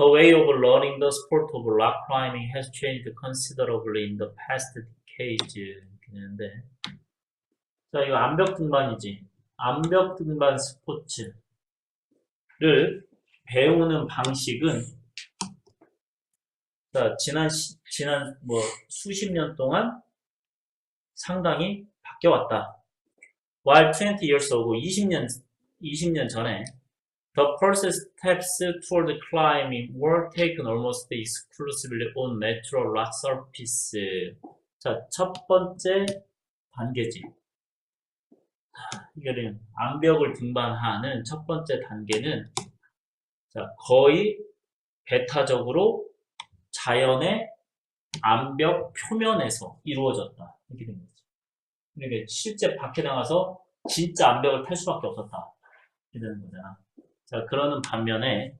The way of learning the sport of rock climbing has changed considerably in the past decades. 되는데. 자, 이거 암벽 등반이지. 암벽 등반 스포츠를 배우는 방식은 자, 지난, 시- 지난 뭐 수십 년 동안 상당히 바뀌어 왔다. While 20 years ago, 20년, 20년 전에 The first steps toward climbing were taken almost exclusively on natural rock surface. 자, 첫 번째 단계지. 이거는 암벽을 등반하는 첫 번째 단계는 자, 거의 배타적으로 자연의 암벽 표면에서 이루어졌다. 이렇게 된 거지. 그러니까 실제 밖에 나가서 진짜 암벽을 탈 수밖에 없었다. 이렇게 되는 거잖아. 자, 그러는 반면에,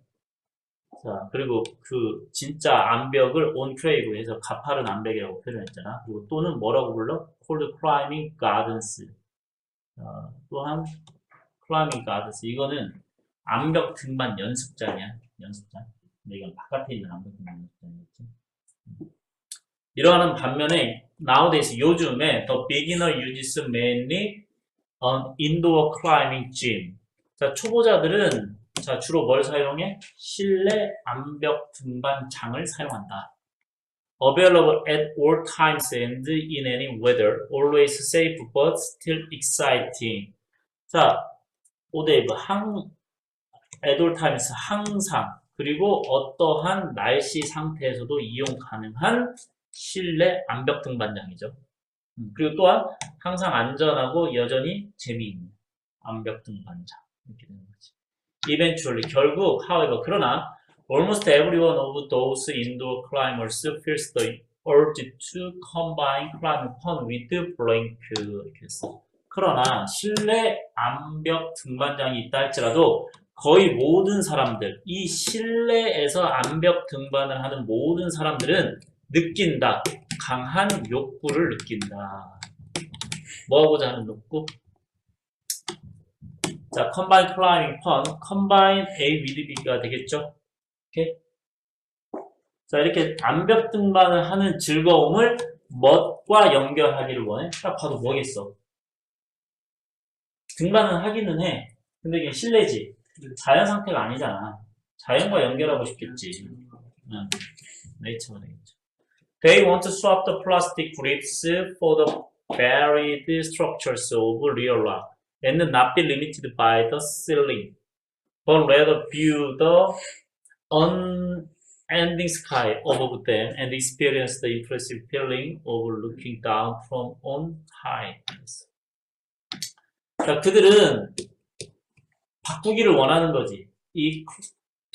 자, 그리고 그 진짜 암벽을 온크레이브 해서 가파른 암벽이라고 표현했잖아. 그리고 또는 뭐라고 불러? 콜드 클라이밍 가든스. 어, 또한 클라이밍 가든스. 이거는 암벽 등반 연습장이야. 연습장. 근데 이건 바깥에 있는 암벽 등반 연습장이겠지. 이러한 반면에 nowadays 요즘에 the beginner uses mainly an indoor climbing gym. 자, 초보자들은 자, 주로 뭘 사용해? 실내 암벽 등반장을 사용한다. Available at all times and in any weather. Always safe but still exciting. 자, 오데이브 항 at all times 항상 그리고 어떠한 날씨 상태에서도 이용 가능한 실내 암벽 등반장이죠. 음, 그리고 또한 항상 안전하고 여전히 재미있는 암벽 등반장 이렇게 되는 거지. Eventually 결국 however 그러나 almost everyone of those indoor climbers feels the urge to combine climbing fun with blank 이렇게 했어. 그러나 실내 암벽 등반장이 있다 할지라도 거의 모든 사람들, 이 실내에서 암벽 등반을 하는 모든 사람들은 느낀다. 강한 욕구를 느낀다. 뭐 하고자 하는 욕구? 자, combine climbing fun, combine A with B가 되겠죠? 오케이? 자, 이렇게 암벽 등반을 하는 즐거움을 멋과 연결하기를 원해. 딱 봐도 뭐겠어? 등반은 하기는 해. 근데 이게 실내지. 자연 상태가 아니잖아. 자연과 연결하고 싶겠지. 응. 네이처가 되겠죠. They want to swap the plastic grips for the buried structures of real rock and not be limited by the ceiling, but rather view the unending sky above them and experience the impressive feeling of looking down from on high. 자, 그들은 바꾸기를 원하는 거지. 이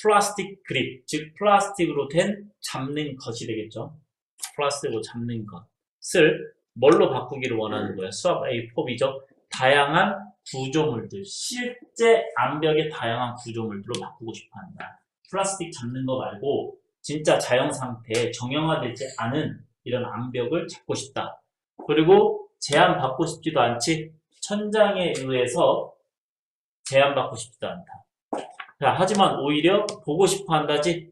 플라스틱 그립, 즉 플라스틱으로 된 잡는 것이 되겠죠. 플라스틱으로 잡는 것을 뭘로 바꾸기를 원하는 거야? 수압 A 포비죠. 다양한 구조물들, 실제 암벽의 다양한 구조물들로 바꾸고 싶어 한다. 플라스틱 잡는 거 말고 진짜 자연 상태에 정형화되지 않은 이런 암벽을 잡고 싶다. 그리고 제한 받고 싶지도 않지 천장에 의해서 제한받고 싶지도 않다. 자, 하지만 오히려 보고 싶어 한다지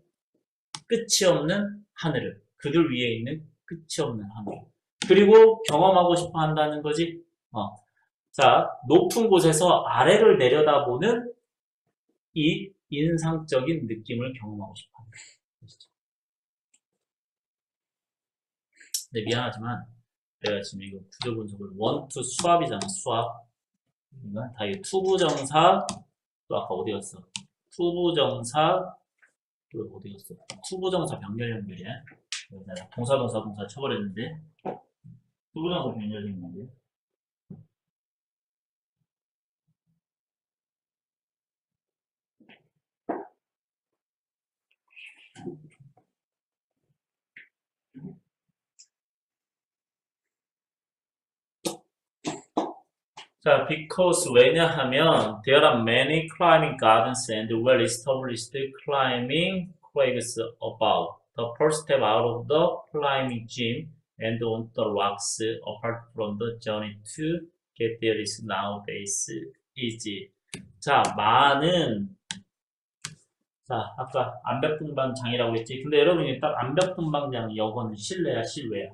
끝이 없는 하늘을 그들 위에 있는 끝이 없는 하늘 그리고 경험하고 싶어 한다는 거지. 어. 자, 높은 곳에서 아래를 내려다보는 이 인상적인 느낌을 경험하고 싶어 한다. 아시죠? 네, 미안하지만 내가 지금 이거 구조 분석을 원투 수압이잖아, 수압. 이건 다 이게 투부정사 또 아까 어디였어? 투부정사 또 어디였어? 투부정사 병렬 연결이야. 동사 동사 동사 쳐버렸는데 투부정사 병렬 연결. 자, because 왜냐하면 there are many climbing gardens and well-established climbing crags about. The first step out of the climbing gym and on the rocks apart from the journey to get there is nowadays easy. 자, 많은 자, 아까 암벽등반장이라고 했지. 근데 여러분이 딱 암벽등반장 여거는 실내야, 실외야?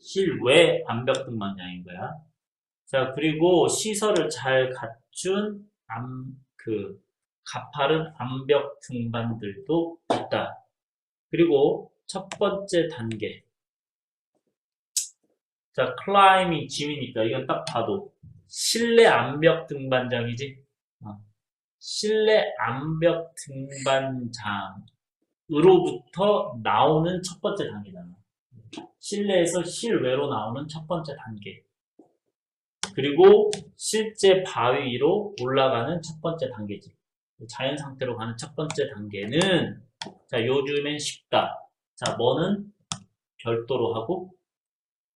실외 암벽등반장인 거야. 자, 그리고 시설을 잘 갖춘 암, 그, 가파른 암벽 등반들도 있다. 그리고 첫 번째 단계. 자, 클라이밍 짐이니까 이건 딱 봐도 실내 암벽 등반장이지. 어. 실내 암벽 등반장으로부터 나오는 첫 번째 단계잖아. 실내에서 실외로 나오는 첫 번째 단계. 그리고 실제 바위 위로 올라가는 첫 번째 단계지. 자연 상태로 가는 첫 번째 단계는 자 요즘엔 쉽다. 자 뭐는 별도로 하고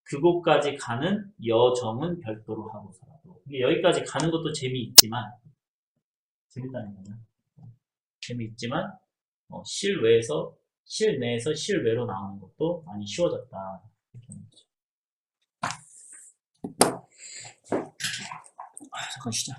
그곳까지 가는 여정은 별도로 하고서라도 여기까지 가는 것도 재미있지만 재밌다는 거는 재미있지만 어, 실외에서 실내에서 실외로 나오는 것도 많이 쉬워졌다. 이렇게 باشه گوش